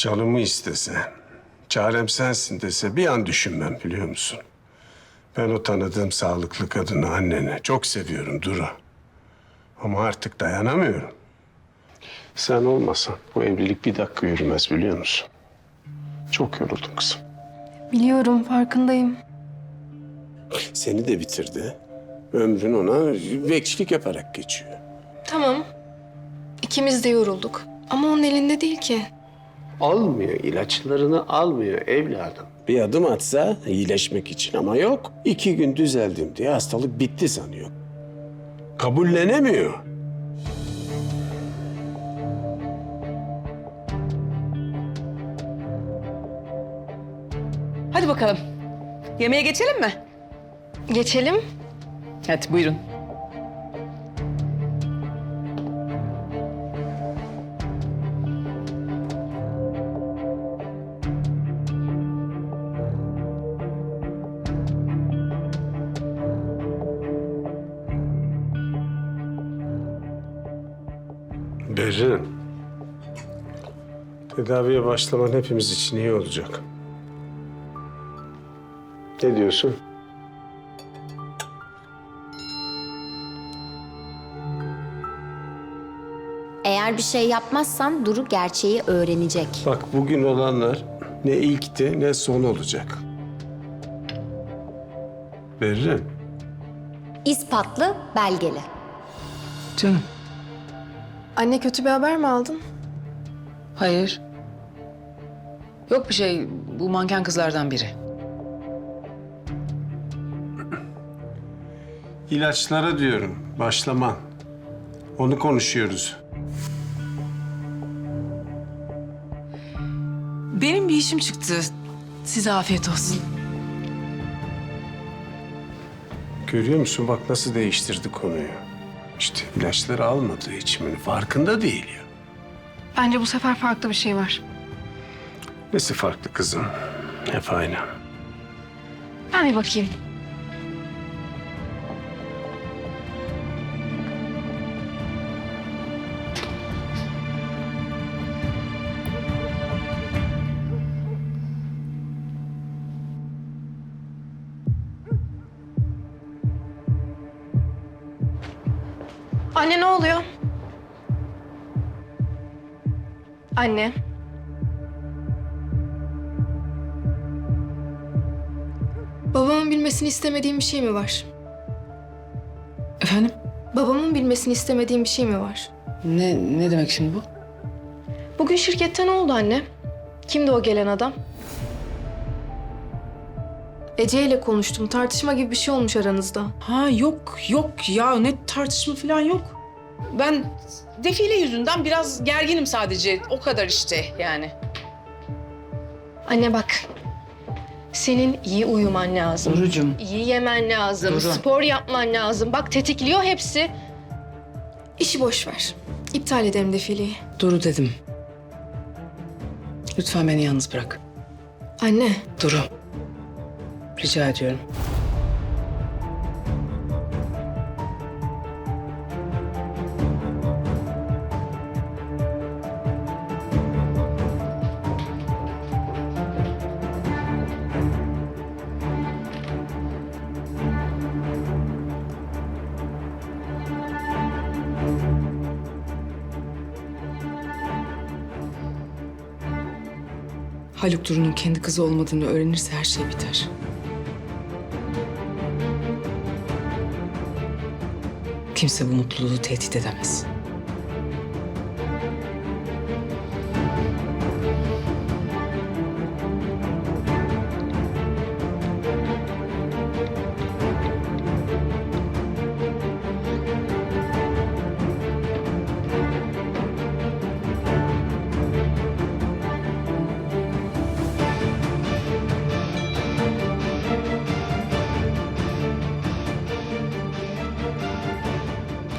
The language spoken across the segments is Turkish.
Canımı istese, çarem sensin dese bir an düşünmem biliyor musun? Ben o tanıdığım sağlıklı kadını annene çok seviyorum Duru. Ama artık dayanamıyorum. Sen olmasan bu evlilik bir dakika yürümez biliyor musun? Çok yoruldum kızım. Biliyorum, farkındayım. Seni de bitirdi. Ömrün ona bekçilik yaparak geçiyor. Tamam. İkimiz de yorulduk. Ama onun elinde değil ki. Almıyor, ilaçlarını almıyor evladım. Bir adım atsa iyileşmek için ama yok. İki gün düzeldim diye hastalık bitti sanıyor. Kabullenemiyor. Hadi bakalım. Yemeğe geçelim mi? Geçelim. Hadi buyurun. Berrin. Tedaviye başlaman hepimiz için iyi olacak. Ne diyorsun? Eğer bir şey yapmazsan Duru gerçeği öğrenecek. Bak bugün olanlar ne ilkti ne son olacak. Berrin. İspatlı, belgeli. Canım. Anne kötü bir haber mi aldın? Hayır. Yok bir şey. Bu manken kızlardan biri. İlaçlara diyorum, başlaman. Onu konuşuyoruz. Benim bir işim çıktı. Size afiyet olsun. Görüyor musun bak nasıl değiştirdi konuyu. İşte ilaçları almadığı için farkında değil ya. Bence bu sefer farklı bir şey var. Nesi farklı kızım? Hep aynı. Ben bir bakayım. Anne ne oluyor? Anne. Babamın bilmesini istemediğim bir şey mi var? Efendim? Babamın bilmesini istemediğim bir şey mi var? Ne, ne demek şimdi bu? Bugün şirkette ne oldu anne? Kimdi o gelen adam? Ece ile konuştum. Tartışma gibi bir şey olmuş aranızda. Ha yok yok ya ne tartışma falan yok. Ben defile yüzünden biraz gerginim sadece. O kadar işte yani. Anne bak. Senin iyi uyuman lazım. Durucum. İyi yemen lazım. Duru. Spor yapman lazım. Bak tetikliyor hepsi. İşi boş ver. İptal edelim defileyi. Duru dedim. Lütfen beni yalnız bırak. Anne. Duru. Rica ediyorum. Haluk Duru'nun kendi kızı olmadığını öğrenirse her şey biter. Kimse bu mutluluğu tehdit edemez.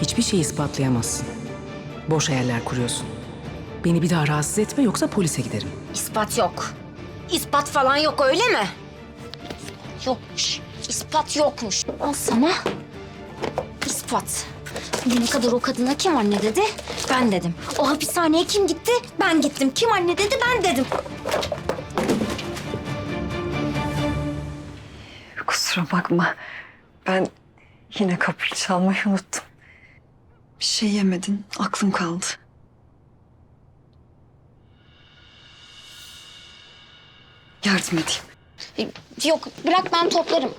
Hiçbir şey ispatlayamazsın. Boş hayaller kuruyorsun. Beni bir daha rahatsız etme yoksa polise giderim. İspat yok. İspat falan yok öyle mi? Yokmuş. İspat yokmuş. Al sana. İspat. Ne kadar o kadına kim anne dedi? Ben dedim. O hapishaneye kim gitti? Ben gittim. Kim anne dedi? Ben dedim. Kusura bakma. Ben yine kapıyı çalmayı unuttum. Bir şey yemedin. Aklım kaldı. Yardım edeyim. Yok bırak ben toplarım.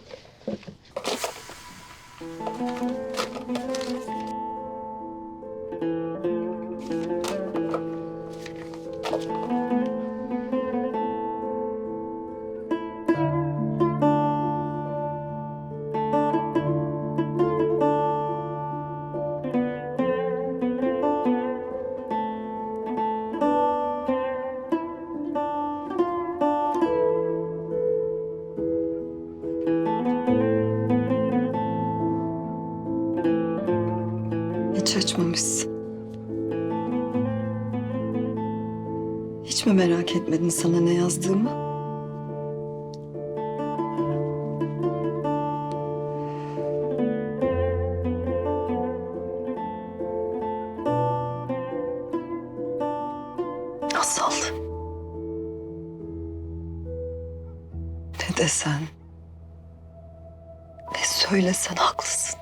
Hiç mi merak etmedin sana ne yazdığımı? Asal. Ne desen, ne söylesen haklısın.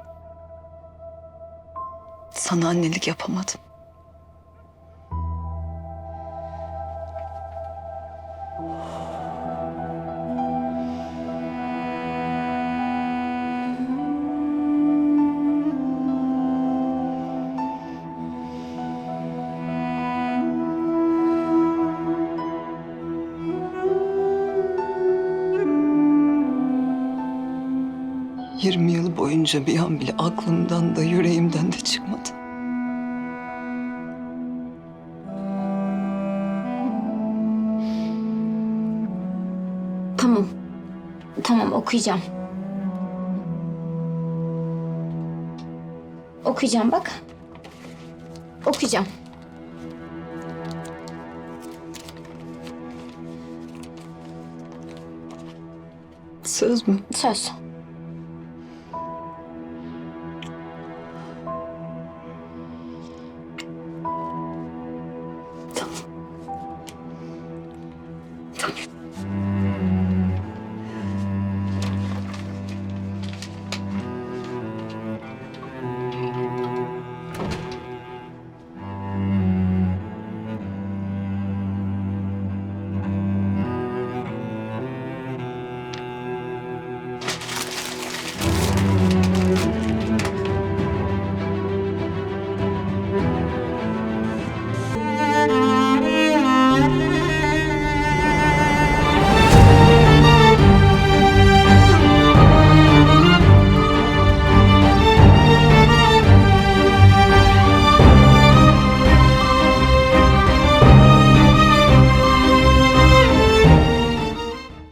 Sana annelik yapamadım. Yirmi yıl boyunca bir an bile aklımdan da yüreğimden de çıkmadı. Tamam okuyacağım. Okuyacağım bak. Okuyacağım. Söz mü? Söz. Tamam.